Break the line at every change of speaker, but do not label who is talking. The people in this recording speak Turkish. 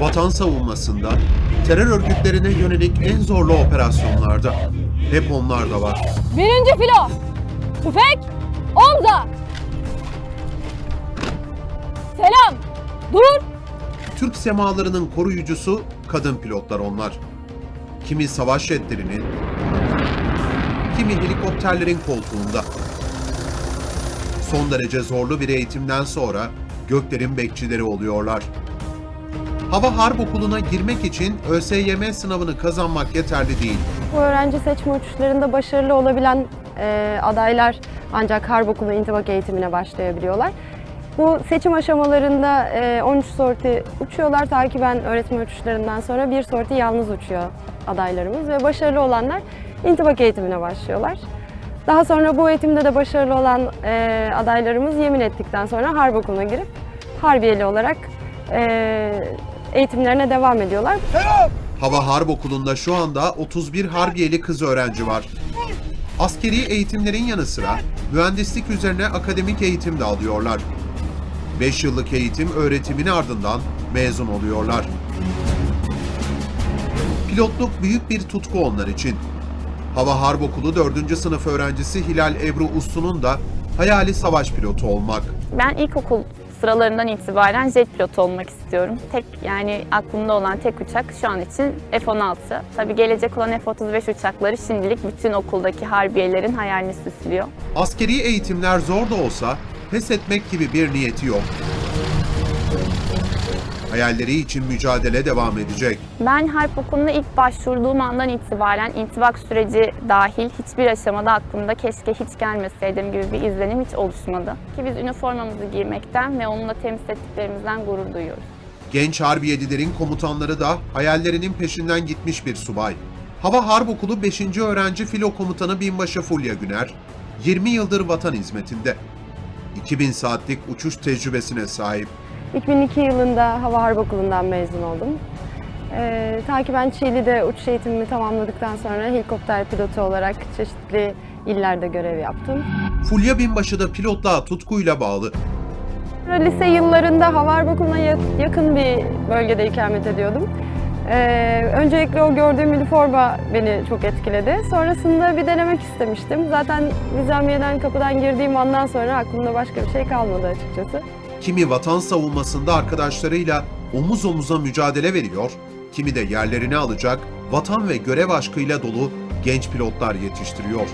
Vatan savunmasında, terör örgütlerine yönelik en zorlu operasyonlarda hep onlar da var.
Birinci filo. Tüfek. Omza. Selam. Dur.
Türk semalarının koruyucusu kadın pilotlar onlar. Kimi savaş jetlerinin, kimi helikopterlerin koltuğunda. Son derece zorlu bir eğitimden sonra göklerin bekçileri oluyorlar. Hava Harp Okulu'na girmek için ÖSYM sınavını kazanmak yeterli değil.
Bu öğrenci seçme uçuşlarında başarılı olabilen e, adaylar ancak harp okulu intibak eğitimine başlayabiliyorlar. Bu seçim aşamalarında e, 13 sorti uçuyorlar. Takiben öğretmen uçuşlarından sonra bir sorti yalnız uçuyor adaylarımız ve başarılı olanlar intibak eğitimine başlıyorlar. Daha sonra bu eğitimde de başarılı olan e, adaylarımız yemin ettikten sonra harp okuluna girip harbiyeli olarak e, eğitimlerine devam ediyorlar.
Hava Harp Okulu'nda şu anda 31 harbiyeli kız öğrenci var. Askeri eğitimlerin yanı sıra mühendislik üzerine akademik eğitim de alıyorlar. 5 yıllık eğitim öğretimin ardından mezun oluyorlar. Pilotluk büyük bir tutku onlar için. Hava Harp Okulu 4. sınıf öğrencisi Hilal Ebru Uslu'nun da hayali savaş pilotu olmak.
Ben ilkokul sıralarından itibaren jet pilotu olmak istiyorum. Tek yani aklımda olan tek uçak şu an için F-16. Tabii gelecek olan F-35 uçakları şimdilik bütün okuldaki harbiyelerin hayalini süslüyor.
Askeri eğitimler zor da olsa pes etmek gibi bir niyeti yok. Hayalleri için mücadele devam edecek.
Ben harp okuluna ilk başvurduğum andan itibaren intibak süreci dahil hiçbir aşamada aklımda keşke hiç gelmeseydim gibi bir izlenim hiç oluşmadı. Ki biz üniformamızı giymekten ve onunla temsil ettiklerimizden gurur duyuyoruz.
Genç harbiyedilerin komutanları da hayallerinin peşinden gitmiş bir subay. Hava Harp Okulu 5. Öğrenci Filo Komutanı Binbaşı Fulya Güner, 20 yıldır vatan hizmetinde. 2000 saatlik uçuş tecrübesine sahip.
2002 yılında Hava Harp Okulu'ndan mezun oldum. Ee, takiben Çiğli'de uçuş eğitimimi tamamladıktan sonra helikopter pilotu olarak çeşitli illerde görev yaptım.
Fulya Binbaşı da pilotluğa tutkuyla bağlı.
Lise yıllarında Hava Harp Okulu'na ya- yakın bir bölgede ikamet ediyordum. Ee, öncelikle o gördüğüm üniforma beni çok etkiledi. Sonrasında bir denemek istemiştim. Zaten nizamiyeden kapıdan girdiğim andan sonra aklımda başka bir şey kalmadı açıkçası.
Kimi vatan savunmasında arkadaşlarıyla omuz omuza mücadele veriyor, kimi de yerlerini alacak vatan ve görev aşkıyla dolu genç pilotlar yetiştiriyor.